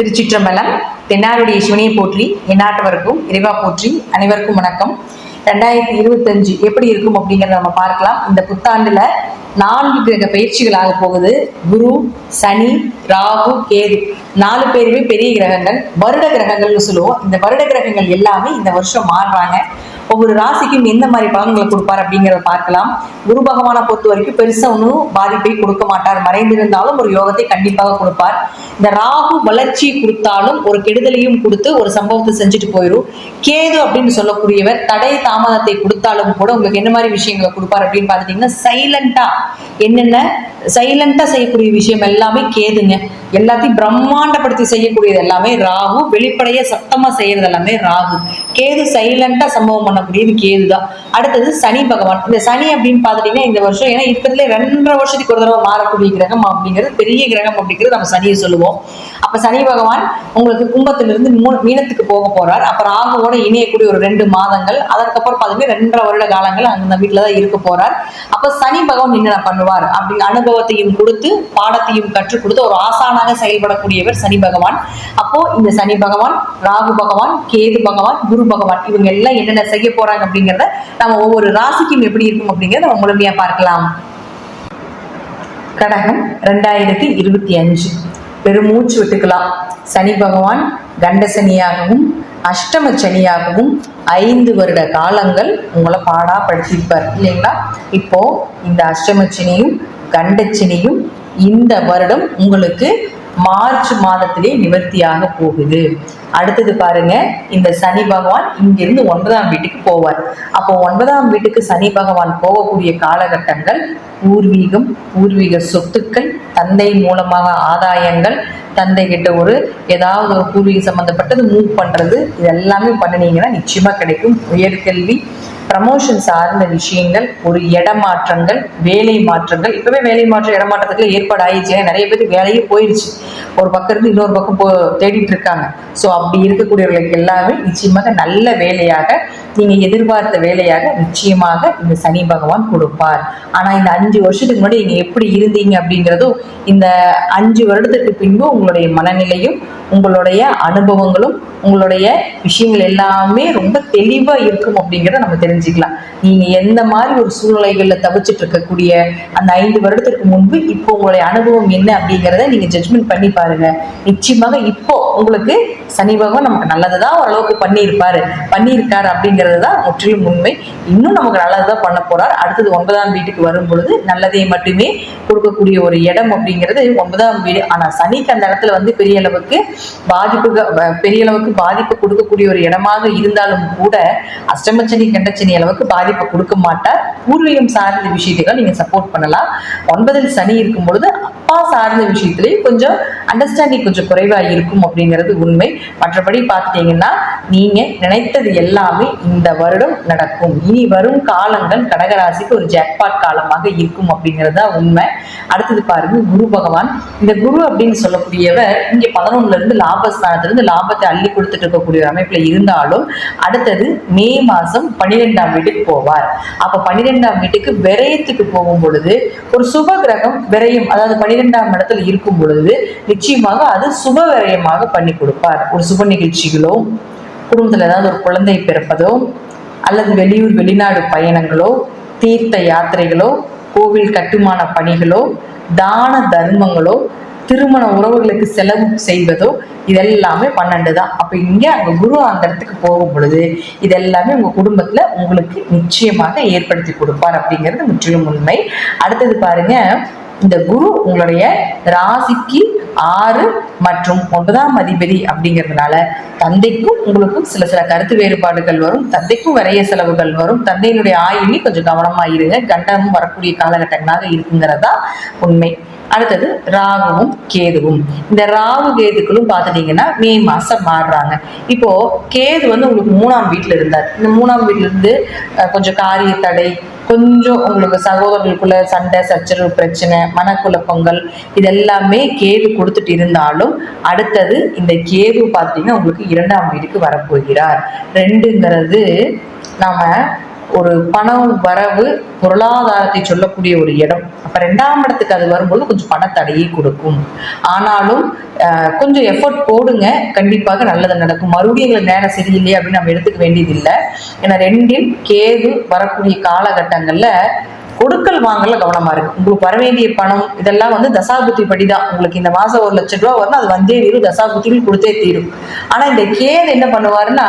திருச்சிற்றம்பலம் தென்னாருடைய சிவனியை போற்றி எந்நாட்டவருக்கும் இறைவா போற்றி அனைவருக்கும் வணக்கம். ரெண்டாயிரத்தி இருபத்தஞ்சு எப்படி இருக்கும் அப்படிங்கறத நம்ம பார்க்கலாம். இந்த புத்தாண்டுல நான்கு கிரக பயிற்சிகளாக போகுது. குரு சனி ராகு கேது. நாலு பேருமே பெரிய கிரகங்கள் வருட கிரகங்கள்னு சொல்லுவோம். இந்த வருட கிரகங்கள் எல்லாமே இந்த வருஷம் மாறுறாங்க. ஒவ்வொரு ராசிக்கும் எந்த மாதிரி பலன்களை கொடுப்பார் அப்படிங்கிறத பார்க்கலாம். குரு பகவானை பொறுத்த வரைக்கும் பெருசா ஒன்றும் பாதிப்பை கொடுக்க மாட்டார். மறைந்திருந்தாலும் ஒரு யோகத்தை கண்டிப்பாக கொடுப்பார். இந்த ராகு வளர்ச்சி கொடுத்தாலும் ஒரு கெடுதலையும் கொடுத்து ஒரு சம்பவத்தை செஞ்சுட்டு போயிடும் கேது அப்படின்னு சொல்லக்கூடியவர் தடை தாமதத்தை கொடுத்தாலும் கூட உங்களுக்கு என்ன மாதிரி விஷயங்களை கொடுப்பார் அப்படின்னு பார்த்துட்டீங்கன்னா சைலண்டா என்னென்ன? சைலண்டா செய்யக்கூடிய விஷயம் எல்லாமே கேதுங்க. எல்லாத்தையும் பிரம்மாண்டப்படுத்தி செய்யக்கூடியது எல்லாமே ராகு. வெளிப்படைய சத்தமா செய்யறது எல்லாமே ராகு. கேது சைலண்டா சம்பவம் பண்ணக்கூடியது கேது தான் அடுத்தது சனி பகவான். இந்த சனி அப்படின்னு பாத்துட்டீங்கன்னா இந்த வருஷம் ஏன்னா இருக்கிறதுல ரெண்டரை வருஷத்துக்கு ஒரு தடவை மாறக்கூடிய கிரகம் அப்படிங்கிறது பெரிய கிரகம் அப்படிங்கிறது நம்ம சனியை சொல்லுவோம். அப்ப சனி பகவான் உங்களுக்கு கும்பத்திலிருந்து மூணு மீனத்துக்கு போக போறார். அப்ப ராகுவோட இணையக்கூடிய ஒரு ரெண்டு மாதங்கள் அதற்கப்புறம் பார்த்தீங்கன்னா ரெண்டரை வருட காலங்கள் அந்த வீட்டுல தான் இருக்க போறார். அப்ப சனி பகவான் என்னென்ன பண்ணுவார்? அப்படின்னு அனுபவத்தையும் கொடுத்து பாடத்தையும் கற்றுக் கொடுத்து ஒரு ஆசானாக செயல்படக்கூடியவர் சனி பகவான். அப்போ இந்த சனி பகவான் ராகு பகவான் கேது பகவான் குரு பகவான். இவங்க எல்லாம் என்னென்ன செய்ய போறாங்க அப்படிங்கிறத நம்ம ஒவ்வொரு ராசிக்கும் எப்படி இருக்கும் அப்படிங்கிறத நம்ம முழுமையா பார்க்கலாம். கடகம் ரெண்டாயிரத்தி இருபத்தி அஞ்சு. பெருமூச்சு விட்டுக்கலாம். சனி பகவான் கண்ட சனியாகவும் அஷ்டம சனியாகவும் ஐந்து வருட காலங்கள் உங்களை பாடா படுத்திருப்பார் இல்லைங்களா? இப்போ இந்த அஷ்டம சனியும் கண்டச்சனியும் இந்த வருடம் உங்களுக்கு மார்ச் மாதத்திலே நிவர்த்தியாக போகுது. அடுத்தது பாருங்க இந்த சனி பகவான் இங்கிருந்து ஒன்பதாம் வீட்டுக்கு போவார். அப்போ ஒன்பதாம் வீட்டுக்கு சனி பகவான் போகக்கூடிய காலகட்டங்கள் பூர்வீகம் பூர்வீக சொத்துக்கள் தந்தை மூலமாக ஆதாயங்கள் தந்தை கிட்ட ஒரு ஏதாவது ஒரு பூர்வீக சம்பந்தப்பட்டது மூவ் பண்றது இது எல்லாமே பண்ணினீங்கன்னா நிச்சயமா கிடைக்கும். உயர்கல்வி ப்ரமோஷன் சார்ந்த விஷயங்கள் ஒரு இடமாற்றங்கள் வேலை மாற்றங்கள். இப்பவே வேலை மாற்றம் இடமாற்றத்துக்குள்ள ஏற்பாடு ஆயிடுச்சு ஏன்னா நிறைய பேருக்கு வேலையே போயிடுச்சு. ஒரு பக்கம் இருந்து இன்னொரு பக்கம் போ தேடிட்டு இருக்காங்க. ஸோ அப்படி இருக்கக்கூடியவர்களுக்கு எல்லாமே நிச்சயமாக நல்ல வேலையாக நீங்க எதிர்பார்த்த வேலையாக நிச்சயமாக இந்த சனி பகவான் கொடுப்பார். ஆனா இந்த அஞ்சு வருஷத்துக்கு முன்னாடி நீங்க எப்படி இருந்தீங்க அப்படிங்கிறதும் இந்த அஞ்சு வருடத்துக்கு பின்பு உங்களுடைய மனநிலையும் உங்களுடைய அனுபவங்களும் உங்களுடைய விஷயங்கள் எல்லாமே ரொம்ப தெளிவா இருக்கும் அப்படிங்கிறத நம்ம தெரிஞ்சு தெரிஞ்சுக்கலாம். நீங்க எந்த மாதிரி ஒரு சூழ்நிலைகள்ல தவிச்சிட்டு இருக்கக்கூடிய அந்த ஐந்து வருடத்திற்கு முன்பு இப்போ உங்களுடைய அனுபவம் என்ன அப்படிங்கிறத நீங்க ஜட்மெண்ட் பண்ணி பாருங்க. நிச்சயமாக இப்போ உங்களுக்கு சனி பகவான் நமக்கு நல்லதுதான் ஓரளவுக்கு பண்ணியிருப்பாரு. பண்ணியிருக்காரு அப்படிங்கிறது தான் முற்றிலும் உண்மை. இன்னும் நமக்கு நல்லதுதான் பண்ண போறார். அடுத்தது ஒன்பதாம் வீட்டுக்கு வரும் பொழுது நல்லதை மட்டுமே கொடுக்கக்கூடிய ஒரு இடம் அப்படிங்கிறது ஒன்பதாம் வீடு. ஆனா சனிக்கு அந்த இடத்துல வந்து பெரிய அளவுக்கு பாதிப்பு பெரிய அளவுக்கு பாதிப்பு கொடுக்கக்கூடிய ஒரு இடமாக இருந்தாலும் கூட அஷ்டமச்சனி கண்டச்சனி அளவுக்கு பாதிப்பு கொடுக்க மாட்டார். பூர்வீகம் சார்ந்த விஷயத்தை நீங்க சப்போர்ட் பண்ணலாம். ஒன்பதில் சனி இருக்கும் பொழுது அப்பா சார்ந்த விஷயத்திலேயும் கொஞ்சம் அண்டர்ஸ்டாண்டிங் கொஞ்சம் குறைவா இருக்கும் அப்படிங்கிறது உண்மை. மற்றபடி பார்த்தீங்கன்னா நீங்க நினைத்தது எல்லாமே இந்த வருடம் நடக்கும். இனி வரும் காலங்கள் கடகராசிக்கு ஒரு ஜாக்பாட் காலமாக இருக்கும் அப்படிங்கிறது தான் உண்மை. அடுத்தது பாருங்க குரு பகவான். இந்த குரு அப்படின்னு சொல்லக்கூடியவர் இங்க பதினொன்னுல இருந்து லாபஸ்தானத்துல இருந்து லாபத்தை அள்ளி கொடுத்துட்டு இருக்கக்கூடிய ஒரு அமைப்புல இருந்தாலும் அடுத்தது மே மாசம் பன்னிரெண்டாம் வீட்டுக்கு போவார். அப்ப பன்னிரெண்டாம் வீட்டுக்கு விரயத்துக்கு போகும் பொழுது ஒரு சுப கிரகம் விரயம் அதாவது பனிரெண்டாம் இடத்துல இருக்கும் பொழுது நிச்சயமாக அது சுப விரயமாக பண்ணி கொடுப்பார். ஒரு சுப நிகழ்ச்சிகளோ குடும்பத்துல ஏதாவது ஒரு குழந்தை பிறப்பதோ அல்லது வெளியூர் வெளிநாடு பயணங்களோ தீர்த்த யாத்திரைகளோ கோவில் கட்டுமான பணிகளோ தான தர்மங்களோ திருமண உறவுகளுக்கு செலவு செய்வதோ இதெல்லாமே பன்னெண்டு தான். அப்ப இங்க அங்க குரு அந்த இடத்துக்கு போகும் பொழுது இதெல்லாமே உங்க குடும்பத்துல உங்களுக்கு நிச்சயமாக ஏற்படுத்தி கொடுப்பார் அப்படிங்கிறது முற்றிலும் உண்மை. அடுத்தது பாருங்க இந்த குரு உங்களுடைய ராசிக்கு ஆறு மற்றும் ஒன்பதாம் அதிபதி அப்படிங்கிறதுனால தந்தைக்கும் உங்களுக்கும் சில சில கருத்து வேறுபாடுகள் வரும். தந்தைக்கும் விரைய செலவுகள் வரும். தந்தையினுடைய ஆயுமே கொஞ்சம் கவனமா இருங்க. கண்டமும் வரக்கூடிய காலகட்டங்களாக இருக்குங்கிறதா உண்மை. அடுத்தது ராகுவும் கேதுவும். இந்த ராகு கேதுக்களும் பார்த்துட்டீங்கன்னா மே மாசம் மாறுறாங்க. இப்போ கேது வந்து உங்களுக்கு மூணாம் வீட்டுல இருந்தார். இந்த மூணாம் வீட்டுல இருந்து கொஞ்சம் காரிய தடை கொஞ்சம் உங்களுக்கு சகோதரர்களுக்குள்ள சண்டை சச்சரவு பிரச்சனை மனக்குழப்பங்கள் இதெல்லாமே கேது கொடுத்துட்டு இருந்தாலும் அடுத்தது இந்த கேது பார்த்தீங்கன்னா உங்களுக்கு இரண்டாம் வீட்டுக்கு வரப்போகிறார். ரெண்டுங்கிறது நாம ஒரு பணம் வரவு பொருளாதாரத்தை சொல்லக்கூடிய ஒரு இடம். அப்ப ரெண்டாம் இடத்துக்கு அது வரும்போது கொஞ்சம் பணத்தடையை கொடுக்கும். ஆனாலும் கொஞ்சம் எஃபர்ட் போடுங்க. கண்டிப்பாக நல்லது நடக்கும். மறுபடியும் எங்களுக்கு நேரம் சரியில்லை அப்படின்னு நம்ம எடுத்துக்க வேண்டியதில்லை. ஏன்னா ரெண்டில் கேது வரக்கூடிய காலகட்டங்கள்ல கொடுக்கல் வாங்கல கவனமா இருக்கு. உங்களுக்கு வர வேண்டிய பணம் இதெல்லாம் வந்து தசாபுத்தி படிதான். உங்களுக்கு இந்த மாசம் ஒரு லட்சம் ரூபா வரணும் அது வந்தே தீரும் தசாபுத்தியில் கொடுத்தே தீரும். ஆனா இந்த கேது என்ன பண்ணுவாருன்னா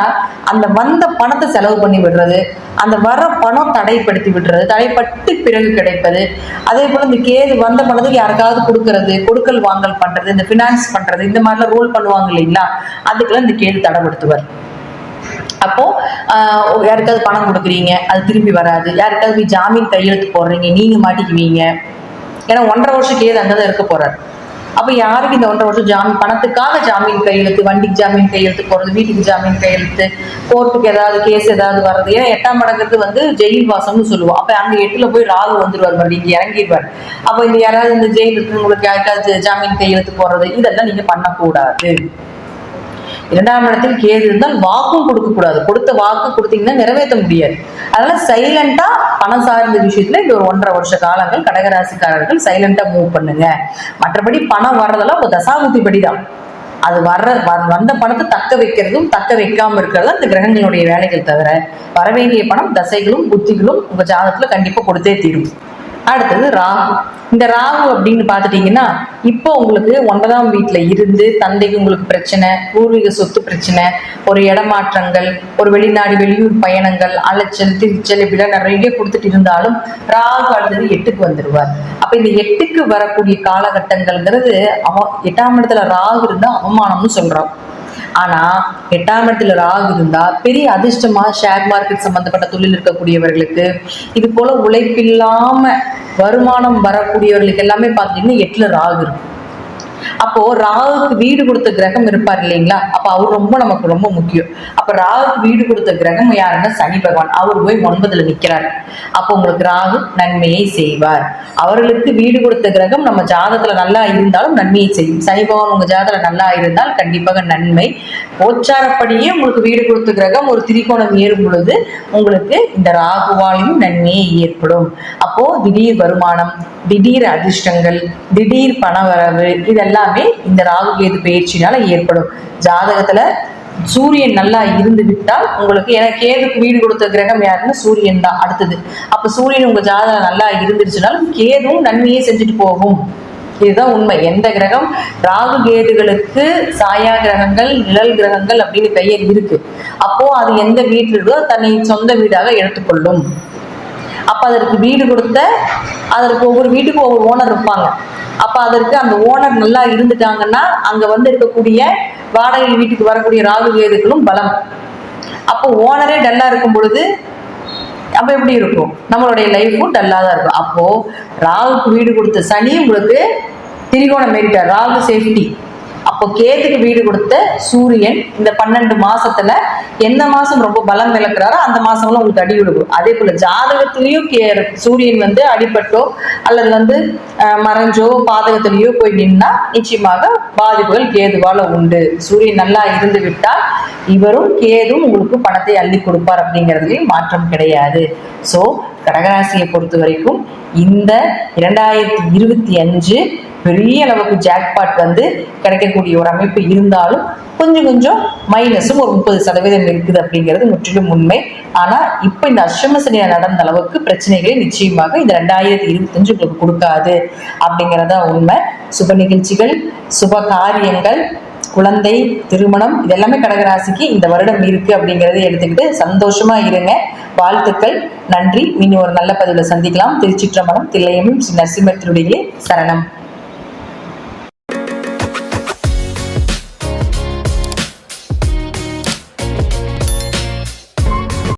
அந்த வந்த பணத்தை செலவு பண்ணி விடுறது அந்த வர பணம் தடைப்படுத்தி விடுறது தடைப்பட்டு பிறகு கிடைப்பது. அதே போல இந்த கேது வந்த பணத்துக்கு யாருக்காவது கொடுக்கறது கொடுக்கல் வாங்கல் பண்றது இந்த ஃபினான்ஸ் பண்றது இந்த மாதிரிலாம் ரோல் பண்ணுவாங்க இல்லைங்களா? அதுக்கெல்லாம் இந்த கேது தடைப்படுத்துவார் அப்போ யாருக்காவது பணம் கொடுக்குறீங்க அது திருப்பி வராது. யாருக்காவது போய் ஜாமீன் கையெழுத்து போடுறீங்க நீங்க மாட்டிக்குவீங்க. ஏன்னா ஒன்றரை வருஷம் கேது அங்கதான் இருக்க போறாரு. அப்போ யாருக்கு இந்த ஒன்றரை வருஷம் ஜாமீன் பணத்துக்காக ஜாமீன் கையெழுத்து வண்டிக்கு ஜாமீன் கையெழுத்து போறது வீட்டுக்கு ஜாமீன் கையெழுத்து கோர்ட்டுக்கு ஏதாவது கேஸ் ஏதாவது வர்றது. ஏன்னா எட்டாம் மடங்கிறது வந்து ஜெயில் வாசம்னு சொல்லுவோம். அப்ப அங்க எட்டுல போய் ராகு வந்துருவார் மறுபடியும் இங்க இறங்கிடுவார் அப்ப இந்த யாராவது இந்த ஜெயில் இருக்கிறவங்களுக்கு யாருக்காவது ஜாமீன் கையெழுத்து போடுறது இதெல்லாம் நீங்க பண்ணக்கூடாது. இரண்டாம் இடத்தில் கேது இருந்தால் வாக்கும் கொடுக்க கூடாது. கொடுத்த வாக்கு கொடுத்தீங்கன்னா நிறைவேற்ற முடியாது. அதனால சைலண்டா பணம் சார்ந்த விஷயத்துல இந்த ஒரு ஒன்றரை வருஷ காலங்கள் கடகராசிக்காரர்கள் சைலண்டா மூவ் பண்ணுங்க. மற்றபடி பணம் வர்றதெல்லாம் உங்க தசாபுத்தி படிதான் அது வர்ற வந்த பணத்தை தக்க வைக்கிறதும் தக்க வைக்காம இருக்கிறதும் இந்த கிரகங்களுடைய வேலைகள் தவிர வரவேண்டிய பணம் தசைகளும் புத்திகளும் உங்க ஜாதகத்துல கண்டிப்பா கொடுத்தே தீரும். அடுத்தது ராகு. இந்த ராகு அப்படின்னு பார்த்துட்டீங்கன்னா இப்போ உங்களுக்கு ஒன்பதாம் வீட்டில் இருந்து தந்தைக்கு உங்களுக்கு பிரச்சனை பூர்வீக சொத்து பிரச்சனை ஒரு இடமாற்றங்கள் ஒரு வெளிநாடு வெளியூர் பயணங்கள் அலைச்சல் திருச்சல் இப்படிலாம் நிறைய கொடுத்துட்டு இருந்தாலும் ராகு அடுத்தது எட்டுக்கு வந்துடுவார் அப்போ இந்த எட்டுக்கு வரக்கூடிய காலகட்டங்கள்ங்கிறது அவ எட்டாம் இடத்துல ராகு இருந்தால் அவமானம்னு சொல்றான் ஆனா எட்டாம் இடத்துல ராகு இருந்தா பெரிய அதிர்ஷ்டமா ஷேர் மார்க்கெட் சம்பந்தப்பட்ட தொழில் இருக்கக்கூடியவர்களுக்கு இது போல உழைப்பில்லாம வருமானம் வரக்கூடியவர்களுக்கு எல்லாமே பார்த்தீங்கன்னா எட்டுல ராகு இருக்கும். அப்போ ராகுக்கு வீடு கொடுத்த கிரகம் இருப்பார் இல்லைங்களா? அப்ப அவர் ரொம்ப நமக்கு ரொம்ப முக்கியம். அப்ப ராகுக்கு வீடு கொடுத்த கிரகம் யாருன்னா சனி பகவான். அவர் போய் ஒன்பதுல நிக்கிறார். அப்போ உங்களுக்கு ராகு நன்மையை செய்வார். அவர்களுக்கு வீடு கொடுத்த கிரகம் நம்ம ஜாதகத்துல நல்லா இருந்தாலும் நன்மையை செய்யும். சனி பகவான் உங்க ஜாதத்துல நல்லா இருந்தால் கண்டிப்பாக நன்மை. கோச்சாரப்படியே உங்களுக்கு வீடு கொடுத்த கிரகம் ஒரு திரிகோணம் ஏறும் பொழுது உங்களுக்கு இந்த ராகுவாலையும் நன்மையே ஏற்படும். அப்போ திடீர் வருமானம் திடீர் அதிர்ஷ்டங்கள் திடீர் பணவரவு இதெல்லாம் எல்லாமே இந்த ராகு கேது பயிற்சினால ஏற்படும். ஜாதகத்துல சூரியன் நல்லா இருந்து விட்டால் உங்களுக்கு ஏன்னா கேதுக்கு வீடு கொடுத்த கிரகம் யாருன்னா சூரியன் தான் அடுத்தது. அப்ப சூரியன் உங்க ஜாதகம் நல்லா இருந்துருச்சுனாலும் கேதுவும் நன்மையே செஞ்சுட்டு போகும். இதுதான் உண்மை. எந்த கிரகம்? ராகு கேதுகளுக்கு சாயா கிரகங்கள் நிழல் கிரகங்கள் அப்படின்னு பெயர் இருக்கு. அப்போ அது எந்த வீட்டில் தன்னை சொந்த வீடாக எடுத்துக்கொள்ளும். அப்ப அதற்கு வீடு கொடுத்த அதற்கு ஒவ்வொரு வீட்டுக்கும் ஒவ்வொரு ஓனர் இருப்பாங்க. அப்ப அதற்கு அந்த ஓனர் நல்லா இருந்துட்டாங்கன்னா அங்க வந்து இருக்கக்கூடிய வாடகை வீட்டுக்கு வரக்கூடிய ராகு கேதுக்களும் பலம். அப்போ ஓனரே டல்லா இருக்கும் பொழுது அப்ப எப்படி இருக்கும்? நம்மளுடைய லைஃபும் டல்லாக தான் இருக்கும். அப்போ ராகுக்கு வீடு கொடுத்த சனி உங்களுக்கு திரிகோணம் மேரிட்டார் ராகு சேஃப்டி அப்போ கேதுக்கு வீடு கொடுத்த சூரியன் இந்த பன்னெண்டு மாசத்துல எந்த மாசம் ரொம்ப பலம் விளக்குறாரோ அந்த மாசம்லாம் உங்களுக்கு அடி விடுக்கும் அதே போல ஜாதகத்திலயும் கே சூரியன் வந்து அடிபட்டோ அல்லது வந்து மறைஞ்சோ பாதகத்திலயோ போய் நின்னா நிச்சயமாக பாதிப்புகள் கேதுவால உண்டு. சூரியன் நல்லா இருந்து விட்டால் இவரும் கேதும் உங்களுக்கு பணத்தை அள்ளி கொடுப்பார் அப்படிங்கிறதுலயும் மாற்றம் கிடையாது. ஸோ கடகராசியை பொறுத்த வரைக்கும் இந்த இரண்டாயிரத்தி இருபத்தி அஞ்சு பெரிய அளவுக்கு ஜாக்பாட் வந்து கிடைக்கக்கூடிய ஒரு அமைப்பு இருந்தாலும் கொஞ்சம் கொஞ்சம் மைனஸும் ஒரு முப்பது சதவீதம் இருக்குது அப்படிங்கிறது முற்றிலும் உண்மை. ஆனா இப்போ இந்த அஷ்டமசனியா நடந்த அளவுக்கு பிரச்சனைகளை நிச்சயமாக இந்த ரெண்டாயிரத்தி இருபத்தஞ்சு உங்களுக்கு கொடுக்காது அப்படிங்கிறதா உண்மை. சுப நிகழ்ச்சிகள் சுப காரியங்கள் குழந்தை திருமணம் இதெல்லாமே கடகராசிக்கு இந்த வருடம் இருக்கு அப்படிங்கறதை எடுத்துக்கிட்டு சந்தோஷமா இருங்க. வாழ்த்துக்கள் நன்றி. இன்னும் ஒரு நல்ல பதிவுல சந்திக்கலாம். திருச்சிற்றம்பலம் தில்லையமும் ஸ்ரீ நரசிம்மத்தினுடைய சரணம்.